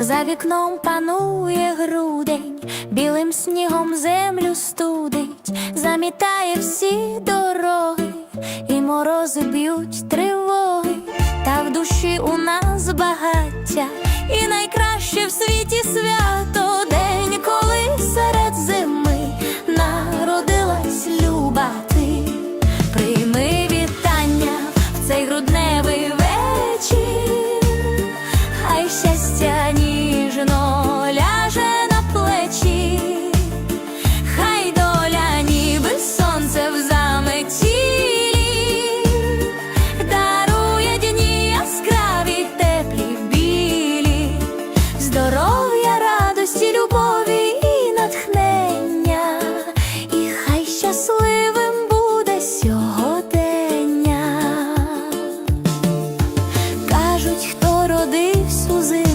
За вікном панує грудень, білим снігом землю студить, замітає всі дороги, і морози б'ють тривоги, та в душі у нас багаття, і найкраще здоров'я, радості, любові і натхнення, і хай щасливим буде сьогодення. Кажуть, хто родився сузи.